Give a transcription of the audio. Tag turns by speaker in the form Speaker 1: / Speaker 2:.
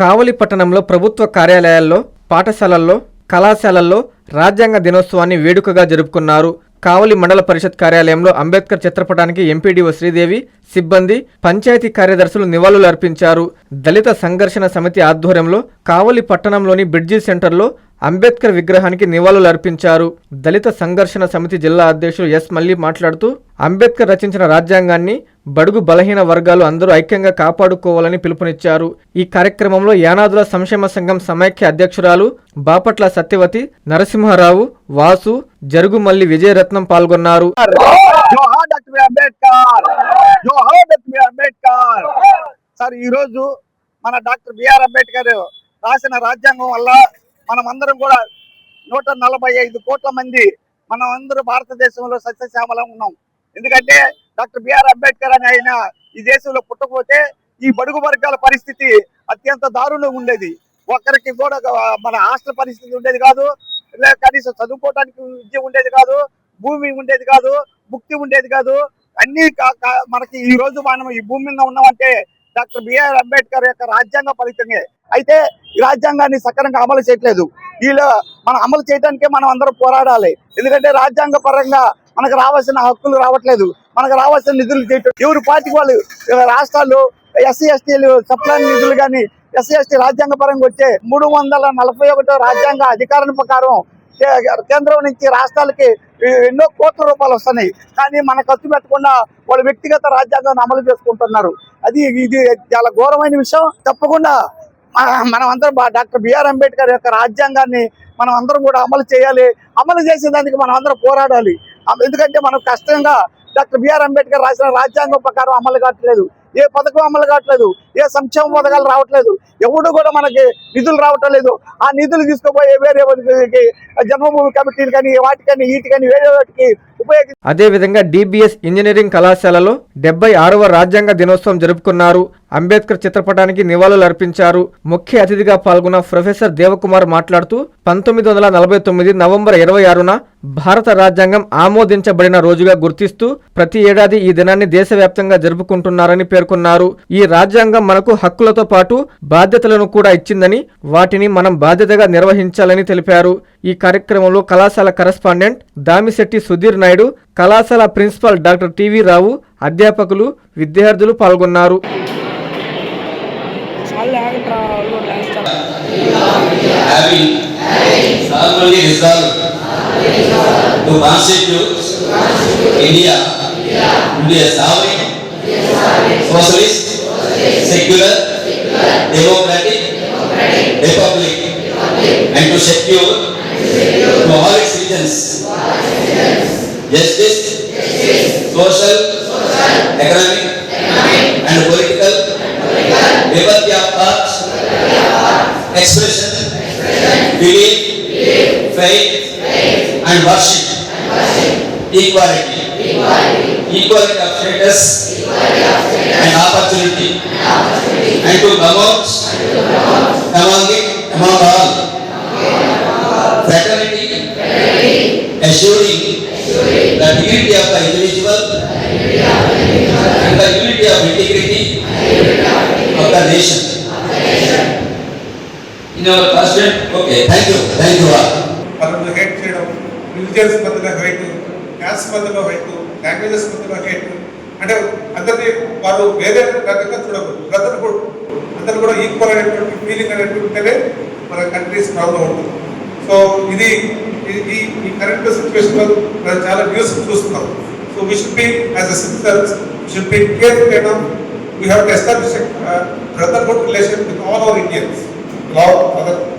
Speaker 1: కావలి పట్టణంలో ప్రభుత్వ కార్యాలయాల్లో పాఠశాలల్లో కళాశాలల్లో రాజ్యాంగ దినోత్సవాన్ని వేడుకగా జరుపుకున్నారు. కావలి మండల పరిషత్ కార్యాలయంలో అంబేద్కర్ చిత్రపటానికి ఎంపీడీఓ శ్రీదేవి సిబ్బంది పంచాయతీ కార్యదర్శులు నివాళులు అర్పించారు దళిత సంఘర్షణ సమితి ఆధ్వర్యంలో కావలి పట్టణంలోని బ్రిడ్జి సెంటర్లో అంబేద్కర్ విగ్రహానికి నివాళులు అర్పించారు. దళిత సంఘర్షణ సమితి జిల్లా అధ్యక్షులు ఎస్ మల్లి మాట్లాడుతూ అంబేద్కర్ రచించిన రాజ్యాంగాన్ని బడుగు బలహీన వర్గాలు అందరూ ఐక్యంగా కాపాడుకోవాలని పిలుపునిచ్చారు. ఈ కార్యక్రమంలో యానాదుల సంక్షేమ సంఘం సమైక్య అధ్యక్షురాలు బాపట్ల సత్యవతి నరసింహారావు వాసు జరుగుమల్లి విజయరత్నం పాల్గొన్నారు.
Speaker 2: సార్ ఈ రోజు మన డాక్టర్ బిఆర్ అంబేద్కర్ రాసిన రాజ్యాంగం వల్ల మనం అందరం కూడా నూట నలభై ఐదు కోట్ల మంది మనం అందరూ భారతదేశంలో సస్యశ్యామలం ఉన్నాం. ఎందుకంటే డాక్టర్ బిఆర్ అంబేద్కర్ అని ఆయన ఈ దేశంలో పుట్టకపోతే ఈ బడుగు వర్గాల పరిస్థితి అత్యంత దారుణంగా ఉండేది. ఒక్కరికి కూడా మన హాస్టల్ పరిస్థితి ఉండేది కాదు కనీసం చదువుకోవడానికి విద్య ఉండేది కాదు భూమి ఉండేది కాదు ముక్తి ఉండేది కాదు. అన్ని మనకి ఈ రోజు మనం ఈ భూమి మీద ఉన్నామంటే డాక్టర్ బిఆర్ అంబేద్కర్ యొక్క రాజ్యాంగ ఫలితమే. అయితే ఈ రాజ్యాంగాన్ని సక్రమంగా అమలు చేయట్లేదు. వీళ్ళు మనం అమలు చేయడానికే మనం అందరం పోరాడాలి. ఎందుకంటే రాజ్యాంగ పరంగా మనకు రావాల్సిన హక్కులు రావట్లేదు. మనకు రావాల్సిన నిధులు చేయటం ఎవరు పార్టీకి వాళ్ళు రాష్ట్రాలు ఎస్సీ ఎస్టీలు సప్లాన్ నిధులు కానీ ఎస్సీ ఎస్టీ రాజ్యాంగ పరంగా వచ్చే మూడు వందల నలభై ఒకటో రాజ్యాంగ అధికారం ప్రకారం కేంద్రం నుంచి రాష్ట్రాలకి ఎన్నో కోట్ల రూపాయలు వస్తున్నాయి. కానీ మన ఖర్చు పెట్టకుండా వాళ్ళ వ్యక్తిగత రాజ్యాంగాన్ని అమలు చేసుకుంటున్నారు. అది ఇది చాలా ఘోరమైన విషయం. తప్పకుండా మనం అందరం బా- డాక్టర్ బిఆర్ అంబేద్కర్ యొక్క రాజ్యాంగాన్ని మనం అందరం కూడా అమలు చేయాలి. అమలు చేసేదానికి మనం అందరం పోరాడాలి. ఎందుకంటే మనం కష్టంగా డాక్టర్ బిఆర్ అంబేద్కర్ రాసిన రాజ్యాంగం ప్రకారం అమలు కావట్లేదు. ఏ పథకం అమలు కావట్లేదు ఏ సంక్షేమ పథకాలు రావట్లేదు ఎవడు కూడా మనకి నిధులు రావటం లేదు. ఆ నిధులు తీసుకుపోయే వేరే జన్మభూమి కమిటీలు కానీ వాటికని కానీ వేరే వాటికి ఉపయోగి
Speaker 1: అదేవిధంగా డిబిఎస్ ఇంజనీరింగ్ కళాశాలలో డెబ్బై ఆరవ రాజ్యాంగ దినోత్సవం జరుపుకున్నారు. అంబేద్కర్ చిత్రపటానికి నివాళులు అర్పించారు. ముఖ్య అతిథిగా పాల్గొన్న ప్రొఫెసర్ దేవకుమార్ మాట్లాడుతూ పంతొమ్మిది వందల నలభై తొమ్మిది నవంబర్ ఇరవై ఆరున భారత రాజ్యాంగం ఆమోదించబడిన రోజుగా గుర్తిస్తూ ప్రతి ఏడాది ఈ దినాన్ని దేశవ్యాప్తంగా జరుపుకుంటున్నారని పేర్కొన్నారు. ఈ రాజ్యాంగం మనకు హక్కులతో పాటు బాధ్యతలను కూడా ఇచ్చిందని వాటిని మనం బాధ్యతగా నిర్వహించాలని తెలిపారు. ఈ కార్యక్రమంలో కళాశాల కరెస్పాండెంట్ దామిశెట్టి సుధీర్ నాయుడు కళాశాల ప్రిన్సిపాల్ డాక్టర్ టివి రావు అధ్యాపకులు విద్యార్థులు పాల్గొన్నారు.
Speaker 3: చాలా
Speaker 4: having solemnly resolved to For all its regions. Justice, Justice social, social, economic, economic and political, and political liberty of expression, expression belief, belief faith, faith, and worship. And worship. Equality. Equality. Equality of status, equality of status and, opportunity. and opportunity. And to promote, and to promote the dignity of the individual and the unity of integrity of the nation. In our president, okay, thank you, thank you all.
Speaker 5: వాళ్ళని hate చేయడం religions మధ్యలో height caste మధ్యలో height languages మధ్యలో height అంటే అందరినీ వారు వేరే రకంగా చూడకూడదు అందరూ కూడా అందరూ కూడా ఈక్వల్ అనేటువంటి ఫీలింగ్ అనేటువంటి మన కంట్రీస్ ప్రాబ్లం ఉంటుంది సో ఇది ఈ- ఈ ఈ కరెంట్ సిచ్యువేషన్లో మనం చాలా న్యూస్ చూస్తున్నాం so we should be as a citizens should be careful enough we have to establish brotherhood relation with all our Indians love other Indians